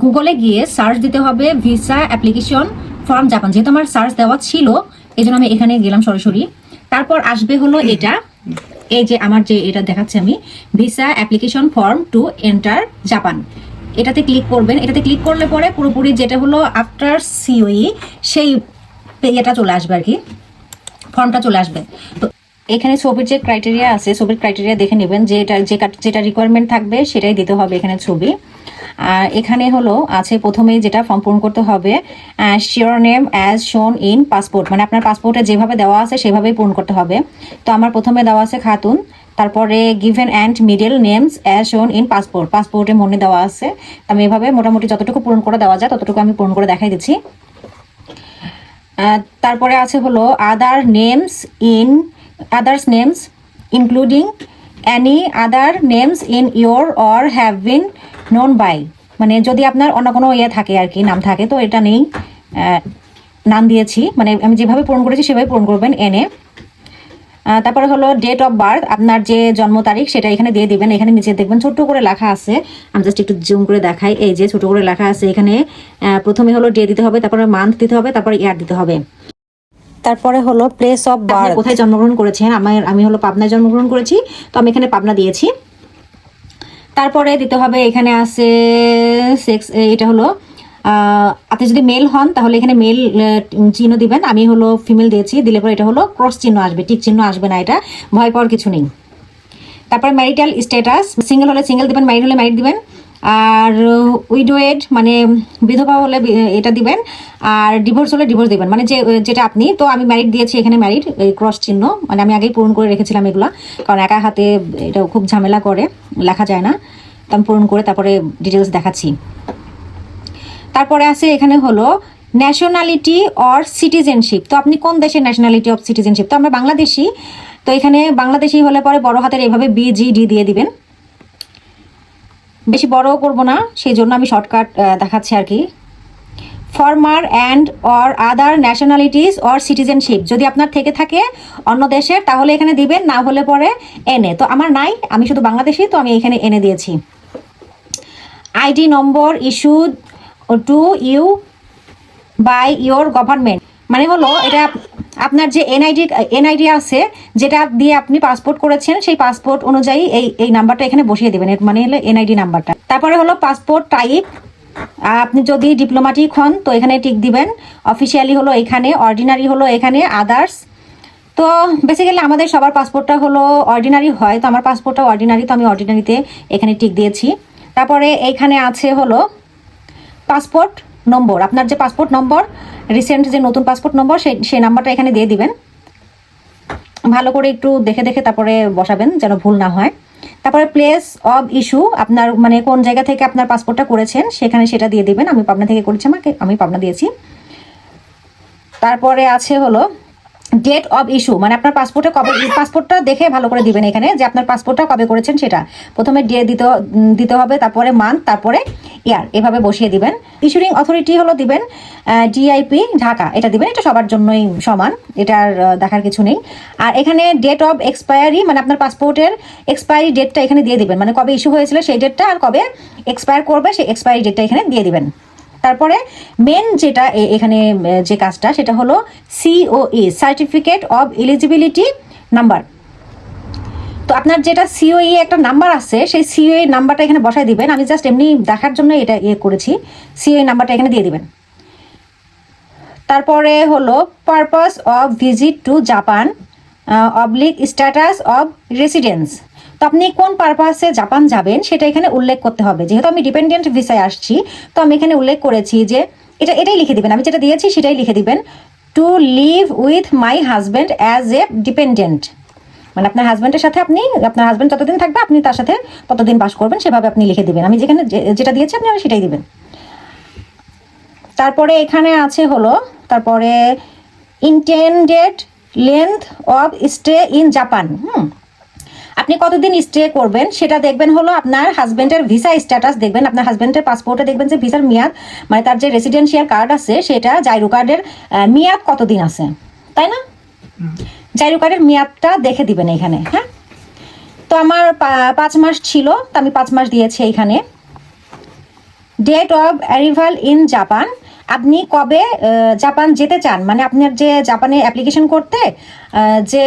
গুগলে গিয়ে সার্চ দিতে হবে ভিসা অ্যাপ্লিকেশন ফর্ম জাপান যেহেতু আমার সার্চ দেওয়া ছিল এই জন্য আমি এখানে গেলাম সরাসরি। তারপর আসবে হলো এটা। এই যে আমার যে এটা দেখাচ্ছি আমি visa application form to enter Japan এটাতে ক্লিক করবেন। এটাতে ক্লিক করলে পরে পুরোপুরি যেটা হলো আফটার সিওই সেই ইয়েটা চলে আসবে আর কি। ফর্মটা চলে আসবে। তো এখানে ছবির যে ক্রাইটেরিয়া আছে, ছবির ক্রাইটেরিয়া দেখে নেবেন যে এটা যেটা রিকোয়ারমেন্ট থাকবে সেটাই দিতে হবে এখানে ছবি। আর এখানে হলো আছে প্রথমেই যেটা ফর্ম পূরণ করতে হবে surname as shown in passport মানে আপনার পাসপোর্টে যেভাবে দেওয়া আছে সেভাবেই পূরণ করতে হবে। তো আমার প্রথমে দেওয়া আছে খাতুন, তারপরে given and middle names as shown in passport পাসপোর্টে মনে দেওয়া আছে। আমি এভাবে মোটামুটি যতটুকু পূরণ করে দেওয়া যায় ততটুকু আমি পূরণ করে দেখাই দিচ্ছি। তারপরে আছে হলো other names in others names including any other names in your or have been known by মানে যদি আপনার অন্য কোনো ইয়ে থাকে আর কি নাম থাকে তো এটা নেই। নাম দিয়েছি। মানে আমি যেভাবে পূরণ করেছি সেভাবে পূরণ করবেন এনে। তারপরে হলো ডেট অফ বার্থ আপনার যে জন্ম তারিখ সেটা এখানে দিয়ে দিবেন। এখানে নিচে দেখবেন ছোট্ট করে লেখা আছে। আমি জাস্ট একটু জুম করে দেখাই। এই যে ছোট করে লেখা আছে এখানে। প্রথমে হলো ডে দিতে হবে তারপরে মান্থ দিতে হবে তারপরে ইয়ার দিতে হবে। তারপরে হলো প্লেস অফ বার্থ কোথায় জন্মগ্রহণ করেছেন? আমার আমি হলো পাবনায় জন্মগ্রহণ করেছি। তো আমি এখানে পাবনা দিয়েছি। তারপরে দিতে হবে, এখানে আছে সেক্স এটা হলো আপনি যদি মেল হন, তাহলে এখানে মেল চিহ্ন দিবেন। আমি হলো ফিমেল দিয়েছি, দিলে পরে এটা হলো ক্রস চিহ্ন আসবে টিক চিহ্ন আসবে না এটা, ভয় পাওয়ার কিছু নেই। তারপরে ম্যারিটাল স্ট্যাটাস সিঙ্গেল হলে সিঙ্গেল দিবেন ম্যারিড হলে ম্যারিড দিবেন। আর উইডোয়েড মানে বিধবা হলে এটা দিবেন, আর ডিভোর্স হলে ডিভোর্স দিবেন। মানে যে, যেটা আপনি, তো আমি ম্যারিড দিয়েছি, এখানে ম্যারিড এই ক্রস চিহ্ন। মানে আমি আগেই পূরণ করে রেখেছিলাম এগুলো, কারণ একা হাতে এটা খুব ঝামেলা করে, লেখা যায় না। তো আমি পূরণ করে তারপরে ডিটেলস দেখাচ্ছি। তারপরে আছে, এখানে হলো ন্যাশনালিটি অর সিটিজেনশিপ তো আপনি কোন দেশের ন্যাশনালিটি অফ সিটিজেনশিপ তো আমরা বাংলাদেশি, তো এখানে বাংলাদেশি হলে পরে বড় হাতের এভাবে বিজিডি দিয়ে দিবেন। বেশি বড়ও করব না সেই জন্য আমি শর্টকাট দেখাচ্ছি আর কি। Former and or other nationalities or citizenship যদি আপনার থেকে থাকে অন্য দেশের, তাহলে এখানে দিবেন, না হলে পরে এনে। তো আমার নাই, আমি শুধু বাংলাদেশি, তো আমি এখানে এনে দিয়েছি। ID number issue to you by your government মানে হলো এটা আপনার যে এনআইডি এনআইডি আছে, যেটা দিয়ে আপনি পাসপোর্ট করেছেন, সেই পাসপোর্ট অনুযায়ী এই এই নাম্বারটা এখানে বসিয়ে দেবেন। মানে হলো এনআইডি নাম্বারটা তারপরে হলো পাসপোর্ট টাইপ আপনি যদি ডিপ্লোমাটিক হন, তো এখানে টিক দিবেন। অফিসিয়ালি হলো এখানে অর্ডিনারি হলো এখানে আদার্স তো বেসিক্যালি আমাদের সবার পাসপোর্টটা হলো অর্ডিনারি হয়, তো আমার পাসপোর্টটা অর্ডিনারি তো আমি অর্ডিনারিতে এখানে টিক দিয়েছি। তারপরে এইখানে আছে হলো পাসপোর্ট নম্বর, আপনার যে পাসপোর্ট নম্বর রিসেন্ট যে নতুন পাসপোর্ট নম্বর, সেই সেই নাম্বারটা এখানে দিয়ে দিবেন। ভালো করে একটু দেখে দেখে তারপরে বসাবেন, যেন ভুল না হয়। তারপরে প্লেস অব ইস্যু আপনার মানে কোন জায়গা থেকে আপনার পাসপোর্টটা করেছেন, সেখানে সেটা দিয়ে দিবেন। আমি পাবনা থেকে করেছি আমাকে, আমি পাবনা দিয়েছি। তারপরে আছে হলো ডেট অফ ইস্যু মানে আপনার পাসপোর্টে কবে পাসপোর্টটা দেখে ভালো করে দিবেন এখানে যে আপনার পাসপোর্টটা কবে করেছেন সেটা। প্রথমে ডে দিতে দিতে হবে, তারপরে মান্থ তারপরে ইয়ার এভাবে বসিয়ে দিবেন। ইস্যুরিং অথরিটি হলো দিবেন ডিআইপি ঢাকা, এটা দিবেন, এটা সবার জন্যই সমান, এটার দেখার কিছু নেই। আর এখানে ডেট অফ এক্সপায়ারি মানে আপনার পাসপোর্টের এক্সপায়ারি ডেটটা এখানে দিয়ে দিবেন মানে কবে ইস্যু হয়েছিল সেই ডেটটা আর কবে এক্সপায়ার করবে সেই এক্সপায়ারি ডেটটা এখানে দিয়ে দিবেন। তারপরে মেন যেটা এখানে যে কাজটা, সেটা হলো COE certificate of eligibility number তো আপনার যেটা সিওই একটা নাম্বার আছে, সেই সিওই নাম্বারটা এখানে বসায় দিবেন। আমি জাস্ট এমনি দেখার জন্য এটা ইয়ে করেছি। সিওই নাম্বারটা এখানে দিয়ে দিবেন। তারপরে হলো purpose of visit to Japan oblique status of residence তো আপনি কোন পারপাসে জাপান যাবেন সেটা এখানে উল্লেখ করতে হবে। যেহেতু আমি ডিপেন্ডেন্ট ভিসায় আসছি, তো আমি এখানে উল্লেখ করেছি যে এটা, এটাই লিখে দিবেন। আমি যেটা দিয়েছি সেটাই লিখে দিবেন। To live with my husband as a dependent মানে আপনার হাজব্যান্ডের সাথে আপনি, আপনার হাজব্যান্ড যতদিন থাকবে, আপনি তার সাথে ততদিন বাস করবেন, সেভাবে আপনি লিখে দিবেন। আমি যেখানে যেটা দিয়েছি, আপনি সেটাই দিবেন। তারপরে এখানে আছে হলো, তারপরে intended length of stay in Japan hmm আপনি কতদিন স্টে করবেন সেটা দেখবেন হলো আপনার হাজব্যান্ডের ভিসা স্ট্যাটাস দেখবেন। আপনার হাজব্যান্ডের পাসপোর্টে দেখবেন যে ভিসার মেয়াদ মানে তার যে রেসিডেন্সিয়াল কার্ড আছে সেটা জাইরো কার্ডের মেয়াদ কতদিন আছে? তাই না? জাইরো কার্ডের মেয়াদটা দেখে দিবেন এখানে হ্যাঁ? তো আমার পাঁচ মাস ছিল তো আমি পাঁচ মাস দিয়েছি এইখানে। Date of arrival in Japan আপনি কবে জাপান যেতে চান? মানে আপনার যে জাপানে অ্যাপ্লিকেশন করতে যে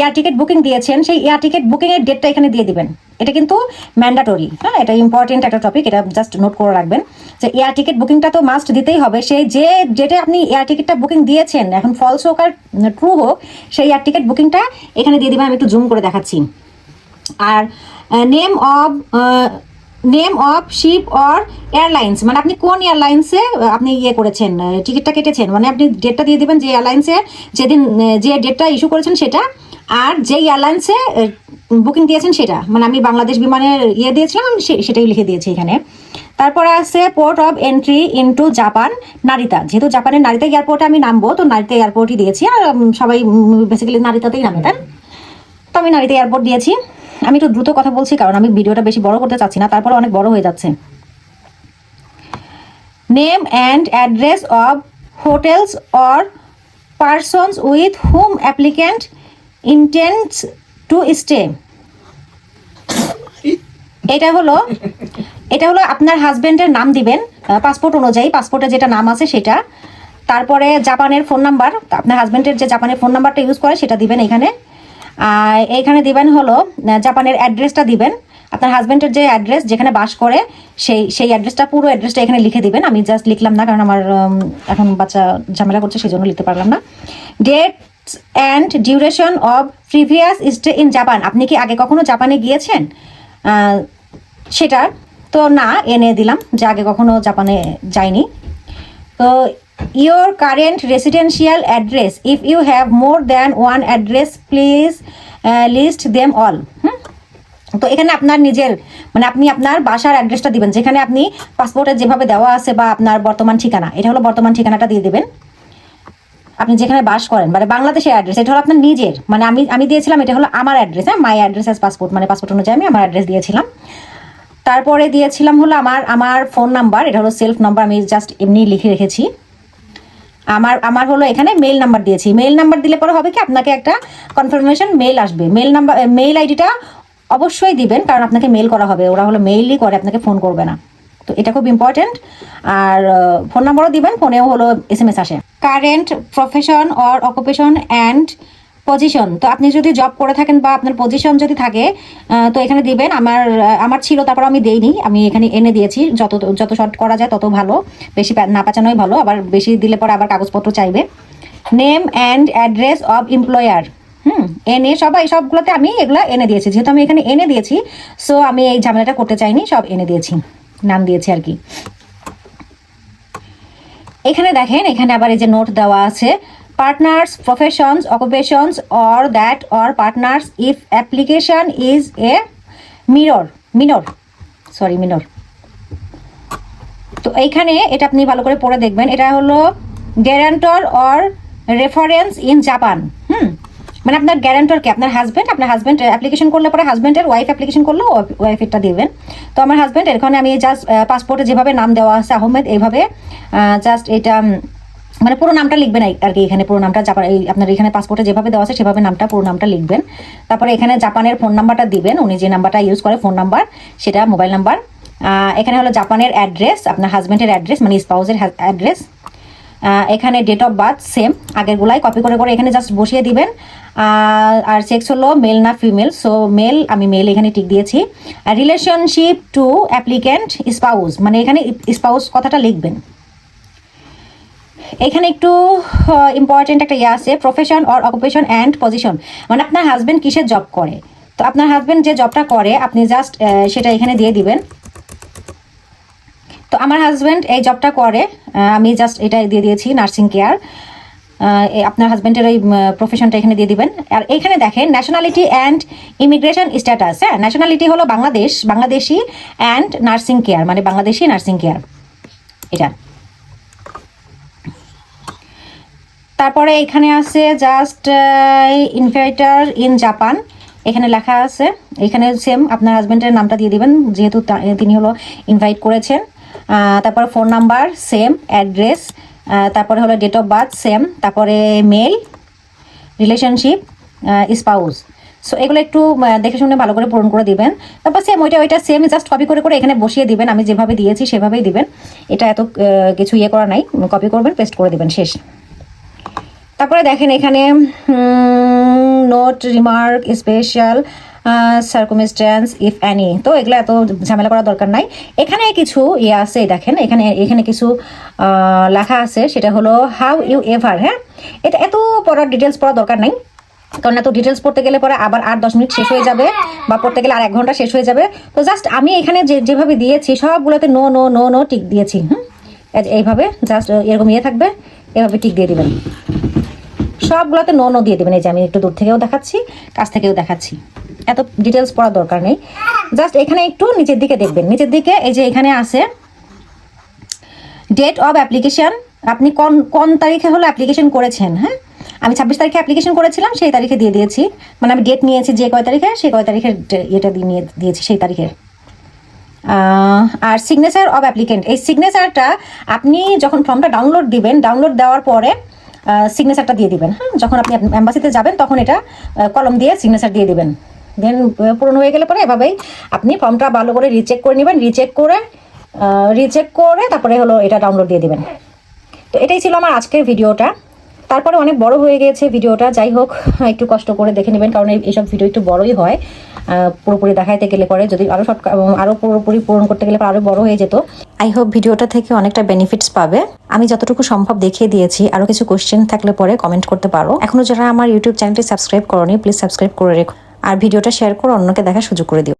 এয়ার টিকিট বুকিং দিয়েছেন, সেই এয়ার টিকিট বুকিংয়ের ডেটটা এখানে দিয়ে দিবেন। এটা কিন্তু ম্যান্ডাটরি হ্যাঁ? এটা ইম্পর্টেন্ট একটা টপিক এটা জাস্ট নোট করে রাখবেন যে এয়ার টিকিট বুকিংটা তো মাস্ট দিতেই হবে। সেই যে ডেটে আপনি এয়ার টিকিটটা বুকিং দিয়েছেন, এখন ফলস হোক আর ট্রু হোক, সেই এয়ার টিকিট বুকিংটা এখানে দিয়ে দিবেন। আমি একটু জুম করে দেখাচ্ছি। আর name of name of ship or airlines মানে আপনি কোন এয়ারলাইন্সে আপনি ইয়ে করেছেন টিকিটটা কেটেছেন মানে আপনি ডেটটা দিয়ে দিবেন যে এয়ারলাইন্সে যেদিন যে ডেটটা ইস্যু করেছেন সেটা, আর যে এয়ারলাইন্সে বুকিং দিয়েছেন সেটা মানে আমি বাংলাদেশ বিমানের ইয়ে দিয়েছিলাম, আমি সেটাই লিখে দিয়েছি এখানে। তারপরে আছে port of entry into Japan Narita যেহেতু জাপানের নারিতা এয়ারপোর্টে আমি নামবো, তো নারিতা এয়ারপোর্টই দিয়েছি, আর সবাই বেসিক্যালি নারিতাতেই নামে তো আমি নারীতে এয়ারপোর্ট দিয়েছি। আমি একটু দ্রুত কথা বলছি, কারণ আমি ভিডিওটা বেশি বড় করতে চাচ্ছি না, তারপরে অনেক বড় হয়ে যাচ্ছে। Name and address of hotels or persons with hmm applicant intents to stay এটা হলো এটা হলো আপনার হাজবেন্ডের নাম দিবেন পাসপোর্ট অনুযায়ী পাসপোর্টে যেটা নাম আছে সেটা। তারপরে জাপানের ফোন নাম্বার আপনার হাজব্যান্ডের যে জাপানের ফোন নাম্বারটা ইউজ করে, সেটা দিবেন এখানে। এইখানে দিবেন হলো জাপানের অ্যাড্রেসটা দিবেন। আপনার হাজব্যান্ডের যে অ্যাড্রেস যেখানে বাস করে, সেই সেই অ্যাড্রেসটা, পুরো অ্যাড্রেসটা এখানে লিখে দিবেন। আমি জাস্ট লিখলাম না, কারণ আমার এখন বাচ্চা ঝামেলা করছে, সেই জন্য লিখতে পারলাম না। Date and duration of previous stay in Japan আপনি কি আগে কখনো জাপানে গিয়েছেন? সেটা তো না, এনে দিলাম যে আগে কখনো জাপানে যাইনি। তো your current residential address if you have more than one address please list them all hmm তো এখানে আপনার নিজের মানে আপনি আপনার বাসার অ্যাড্রেসটা দিবেন, যেখানে আপনি পাসপোর্টে যেভাবে দেওয়া আছে বা আপনার বর্তমান ঠিকানা, এটা হলো বর্তমান ঠিকানাটা দিয়ে দেবেন। আপনি যেখানে বাস করেন মানে বাংলাদেশের অ্যাড্রেস এটা হলো আপনার নিজের মানে আমি আমি দিয়েছিলাম, এটা হলো আমার অ্যাড্রেস হ্যাঁ? মাই অ্যাড্রেস অ্যাজ পাসপোর্ট মানে পাসপোর্ট অনুযায়ী আমি আমার অ্যাড্রেস দিয়েছিলাম। তারপরে দিয়েছিলাম হলো আমার আমার ফোন নাম্বার এটা হলো সেলফ নাম্বার আমি জাস্ট এমনি লিখে রেখেছি। আমার আমার হলো এখানে মেল নাম্বার দিয়েছি। মেল নাম্বার দিলে পরে হবে কি, আপনাকে একটা কনফার্মেশন মেল আসবে। মেল নাম্বার মেল আইডিটা অবশ্যই দিবেন, কারণ আপনাকে মেল করা হবে। ওরা হলো মেইলই করে, আপনাকে ফোন করবে না। তো এটা খুব ইম্পর্টেন্ট আর ফোন নাম্বারও দিবেন ফোনেও হলো এস এম এস আসে। Current profession or occupation and position তো আপনি যদি জব করে থাকেন বা আপনার পজিশন যদি থাকে তো এখানে দিবেন। আমার আমার ছিল, তারপর আমি দেইনি। আমি এখানে এনে দিয়েছি। যত যত শর্ট করা যায়, তত ভালো। বেশি না পাচানোই ভালো। আবার বেশি দিলে পরে আবার কাগজপত্র চাইবে। Name and address of employer hmm, এনে সবাই, সবগুলোতে আমি এগুলো এনে দিয়েছি। যেহেতু আমি এখানে এনে দিয়েছি সো আমি এই ঝামেলাটা করতে চাইনি, সব এনে দিয়েছি। নাম দিয়েছি আর কি। এখানে দেখেন, এখানে আবার এই যে নোট দেওয়া আছে। Partners professions occupations or that or partners if application is a mirror minor sorry minor তো এইখানে এটা আপনি ভালো করে পড়ে দেখবেন। এটা হলো guarantor or reference in Japan hmm? মানে আপনার গ্যারান্টরকে আপনার হাজব্যান্ড আপনার হাজব্যান্ড অ্যাপ্লিকেশন করলে পরে হাজব্যান্ডের ওয়াইফ অ্যাপ্লিকেশন করলে ওয়াইফেরটা দিবেন। তো আমার হাজব্যান্ড এখানে আমি জাস্ট পাসপোর্টে যেভাবে নাম দেওয়া আছে, আহমেদ, এইভাবে জাস্ট এটা মানে পুরো নামটা লিখবেন আর- কি, এখানে পুরো নামটা জাপান এই আপনার এখানে পাসপোর্টে যেভাবে দেওয়া আছে সেভাবে নামটা, পুরো নামটা লিখবেন। তারপরে এখানে জাপানের ফোন নাম্বারটা দিবেন, উনি যে নাম্বারটা ইউজ করে ফোন নাম্বার সেটা মোবাইল নাম্বার এখানে হলো জাপানের অ্যাড্রেস আপনার হাজব্যান্ডের অ্যাড্রেস মানে স্পাউসের অ্যাড্রেস এখানে ডেট অফ বার্থ সেম আগের গুলাই কপি করে করে এখানে জাস্ট বসিয়ে দিবেন। আর সেক্স হলো মেল না ফিমেল সো মেল আমি মেল এখানে টিক দিয়েছি। রিলেশনশিপ টু অ্যাপ্লিক্যান্ট স্পাউস মানে এখানে স্পাউস কথাটা লিখবেন। এখানে একটু ইম্পর্টেন্ট একটা ইয়ে আছে profession or occupation and position মানে আপনার হাজব্যান্ড কিসের জব করে? তো আপনার হাজব্যান্ড যে জবটা করে, আপনি জাস্ট সেটা এখানে দিয়ে দিবেন। তো আমার হাজব্যান্ড এই জবটা করে আমি জাস্ট এটা দিয়ে দিয়েছি নার্সিং কেয়ার আপনার হাজব্যান্ডের ওই প্রফেশনটা এখানে দিয়ে দিবেন। আর এখানে দেখেন ন্যাশনালিটি অ্যান্ড ইমিগ্রেশন স্ট্যাটাস হ্যাঁ? ন্যাশনালিটি হলো Bangladesh, Bangladeshi and nursing care মানে বাংলাদেশি নার্সিং কেয়ার এটা। তারপরে এখানে আছে জাস্ট ইনভাইটার ইন জাপান এখানে লেখা আছে। এখানে সেম আপনার হাজব্যান্ডের নামটা দিয়ে দিবেন, যেহেতু তিনি হলো ইনভাইট করেছেন। তারপরে ফোন নাম্বার সেম অ্যাড্রেস তারপরে হলো ডেট অফ বার্থ সেম তারপরে মেল রিলেশনশিপ স্পাউস সো এগুলো একটু দেখে শুনে ভালো করে পূরণ করে দিবেন। তারপর সেম ওইটা ওইটা সেম জাস্ট কপি করে করে এখানে বসিয়ে দিবেন। আমি যেভাবে দিয়েছি সেভাবেই দিবেন। এটা এত কিছু ইয়ে করা নাই। কপি করবেন পেস্ট করে দিবেন, শেষ। তারপরে দেখেন এখানে note remark special circumstance if any তো এগুলো এত ঝামেলা করার দরকার নাই। এখানে কিছু ইয়ে আছে, দেখেন, এখানে এখানে কিছু লেখা আছে। সেটা হলো হাউ ইউ এভার হ্যাঁ? এটা এত পড়ার ডিটেলস পড়ার দরকার নাই। কারণ এত ডিটেলস পড়তে গেলে পরে আবার আট দশ মিনিট শেষ হয়ে যাবে বা পড়তে গেলে আর এক ঘণ্টা শেষ হয়ে যাবে। তো জাস্ট আমি এখানে যে, যেভাবে দিয়েছি, সবগুলোতে no no no no tick দিয়েছি, হুম? এইভাবে জাস্ট এরকম ইয়ে থাকবে, এভাবে টিক দিয়ে দিবেন। সবগুলোতে নো নো দিয়ে দেবেন। এই যে আমি একটু দূর থেকেও দেখাচ্ছি, কাছ থেকেও দেখাচ্ছি। এত ডিটেলস পড়ার দরকার নেই। জাস্ট এখানে একটু নিচের দিকে দেখবেন। নিচের দিকে এই যে এখানে আছে ডেট অফ অ্যাপ্লিকেশন আপনি কোন কোন তারিখে হলো অ্যাপ্লিকেশন করেছেন হ্যাঁ? আমি ছাব্বিশ তারিখে অ্যাপ্লিকেশন করেছিলাম, সেই তারিখে দিয়ে দিয়েছি। মানে আমি ডেট নিয়েছি যে কয় তারিখে সেই কয় তারিখের ইয়েটা দিয়ে নিয়ে দিয়েছি সেই তারিখে আর সিগনেচার অফ অ্যাপ্লিকেন্ট এই সিগনেচারটা আপনি যখন ফর্মটা ডাউনলোড দিবেন ডাউনলোড দেওয়ার পরে সিগনেচারটা দিয়ে দিবেন হ্যাঁ? যখন আপনি অ্যাম্বাসিতে যাবেন, তখন এটা কলম দিয়ে সিগনেচার দিয়ে দিবেন। দেন পূরণ হয়ে গেলে পরে এভাবেই আপনি ফর্মটা ভালো করে রিচেক করে নেবেন রিচেক করে রিচেক করে তারপরে হলো এটা ডাউনলোড দিয়ে দেবেন। তো এটাই ছিল আমার আজকের ভিডিওটা তারপরে অনেক বড় হয়ে গিয়েছে ভিডিওটা, যাই হোক, একটু কষ্ট করে দেখে নেবেন, কারণ এইসব ভিডিও একটু বড়ই হয়। পুরোপুরি দেখাইতে গেলে পরে যদি আরও শর্ট আরও পুরোপুরি পূরণ করতে গেলে আরও বড় হয়ে যেত। আই হোপ ভিডিওটা থেকে অনেকটা বেনিফিটস পাবে। আমি যতটুকু সম্ভব দেখিয়ে দিয়েছি আরও কিছু কোশ্চেন থাকলে পরে কমেন্ট করতে পারো। এখনও যারা আমার ইউটিউব চ্যানেলটি সাবস্ক্রাইব করনি প্লিজ সাবস্ক্রাইব করে রেখো। আর ভিডিওটা শেয়ার করে অন্যকে দেখার সুযোগ করে দিও।